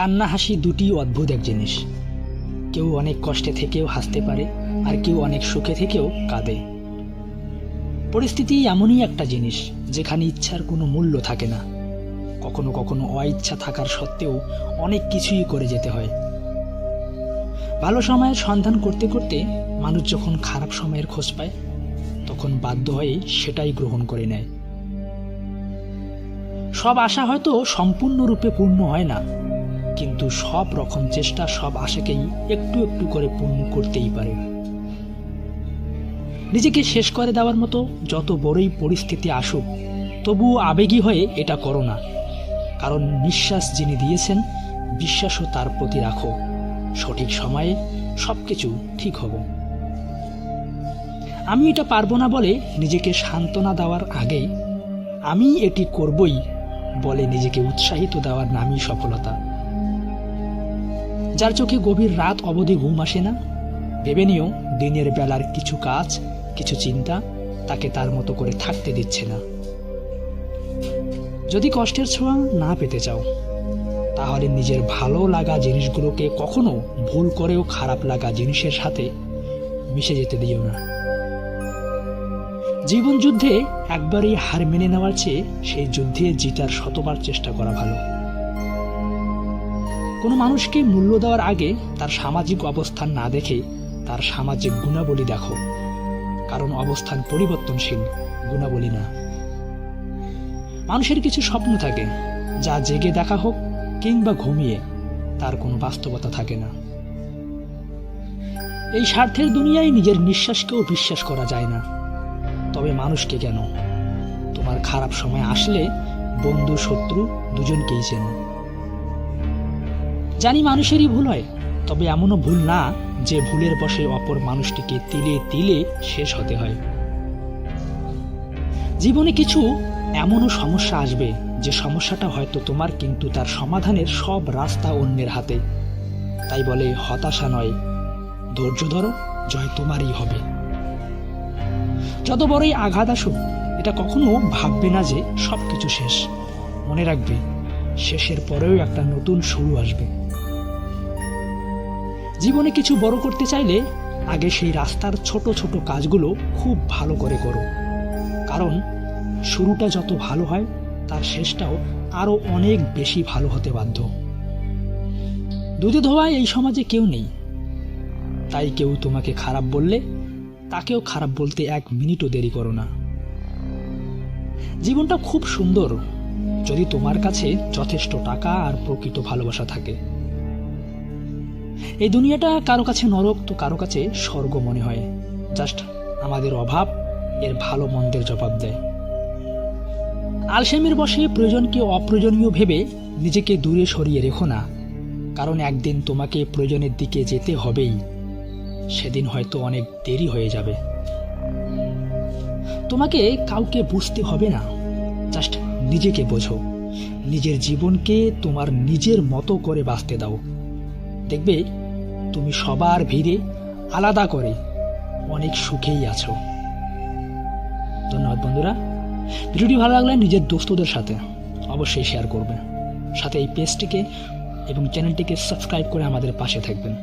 কান্না হাসি দুটি অদ্ভুত এক জিনিস। কেউ অনেক কষ্টে থেকেও হাসতে পারে, আর কেউ অনেক সুখে থেকেও কাঁদে। পরিস্থিতি এমনই একটা জিনিস, যেখানে ইচ্ছার কোনো মূল্য থাকে না। কখনো কখনো অইচ্ছা থাকার সত্ত্বেও অনেক কিছুই করে যেতে হয়। ভালো সময়ের সন্ধান করতে করতে মানুষ যখন খারাপ সময়ের খোঁজ পায়, তখন বাধ্য হয়ে সেটাই গ্রহণ করে নেয়। সব আশা হয়তো সম্পূর্ণরূপে পূর্ণ হয় না। কিন্তু সব রকম চেষ্টা সব আশাকেই একটু একটু করে পূর্ণ করতেই পারে। নিজেকে শেষ করে দেওয়ার মতো যত বড়ই পরিস্থিতি আসুক, তবুও আবেগী হয়ে এটা করো না। কারণ নিঃশ্বাস যিনি দিয়েছেন, বিশ্বাসও তার প্রতি রাখো। সঠিক সময়ে সব কিছু ঠিক হবে। আমি এটা পারব না বলে নিজেকে সান্ত্বনা দেওয়ার আগে আমি এটি করবই বলে নিজেকে উৎসাহিত দেওয়ার নামই সফলতা। যার চোখে গভীর রাত অবধি ঘুম আসে না। ভেবে নিও, দিনের বেলার কিছু কাজ, কিছু চিন্তা তাকে তার মতো করে থাকতে দিচ্ছে না। যদি কষ্টের ছোঁয়া না পেতে চাও, তাহলে নিজের ভালো লাগা জিনিসগুলোকে কখনো ভুল করেও খারাপ লাগা জিনিসের সাথে মিশে যেতে দিও না। জীবন যুদ্ধে একবারই হার মেনে নেওয়ার চেয়ে সেই যুদ্ধে জিতার শতবার চেষ্টা করা ভালো। কোনো মানুষকে মূল্য দেওয়ার আগে তার সামাজিক অবস্থান না দেখে তার সামাজিক গুণাবলী দেখো। কারণ অবস্থান পরিবর্তনশীল, গুণাবলী না। মানুষের কিছু স্বপ্ন থাকে, যা জেগে দেখা হোক কিংবা ঘুমিয়ে, তার কোনো বাস্তবতা থাকে না। এই স্বার্থের দুনিয়ায় নিজের নিঃশ্বাসকেও বিশ্বাস করা যায় না। তবে মানুষকে কেন? তোমার খারাপ সময় আসলে বন্ধু, শত্রু দুজনকেই চেনো। জানি মানুষেরই ভুল হয়, তবে এমনও ভুল না যে ভুলের বসে অপর মানুষটিকে তিলে তিলে শেষ হতে হয়। জীবনে কিছু এমনও সমস্যা আসবে, যে সমস্যাটা হয়তো তোমার কিন্তু তার সমাধানের সব রাস্তা অন্যের হাতে। তাই বলে হতাশা নয়, ধৈর্য ধরো, জয় তোমারই হবে। যত বড়ই আঘাত আসুক, এটা কখনো ভাববে না যে সব কিছু শেষ। মনে রাখবে, শেষের পরেও একটা নতুন শুরু আসবে। জীবনে কিছু বড় করতে চাইলে আগে সেই রাস্তার ছোট ছোট কাজগুলো খুব ভালো করে করো। কারণ শুরুটা যত ভালো হয়, তার শেষটাও আরও অনেক বেশি ভালো হতে বাধ্য। দুধে ধোয়ায় এই সমাজে কেউ নেই। তাই কেউ তোমাকে খারাপ বললে, তাকেও খারাপ বলতে এক মিনিটও দেরি করো না। জীবনটা খুব সুন্দর, যদি তোমার কাছে যথেষ্ট টাকা আর প্রকৃত ভালোবাসা থাকে। এই দুনিয়াটা কারও কাছে নরক তো কারও কাছে স্বর্গ মনে হয়। জাস্ট আমাদের অভাব এর ভালো মন্দের জবাব দেয়। আলসেমের বসে প্রয়োজনকে অপ্রয়োজনীয় ভেবে নিজেকে দূরে সরিয়ে রেখো না, কারণ একদিন তোমাকে প্রয়োজনের দিকে যেতে হবেই। সেদিন হয়তো অনেক দেরি হয়ে যাবে। তোমাকে কাউকে বুঝতে হবে না, জাস্ট নিজেকে বোঝো। নিজের জীবনকে তোমার নিজের মতো করে বাঁচতে দাও। দেখবে তুমি সবার ভিড়ে আলাদা করে অনেক সুখেই আছো। ধন্যবাদ বন্ধুরা। ভিডিওটি ভালো লাগলে নিজের দোস্তদের সাথে অবশ্যই শেয়ার করবেন। সাথে এই পেজটিকে এবং চ্যানেলটিকে সাবস্ক্রাইব করে আমাদের পাশে থাকবেন।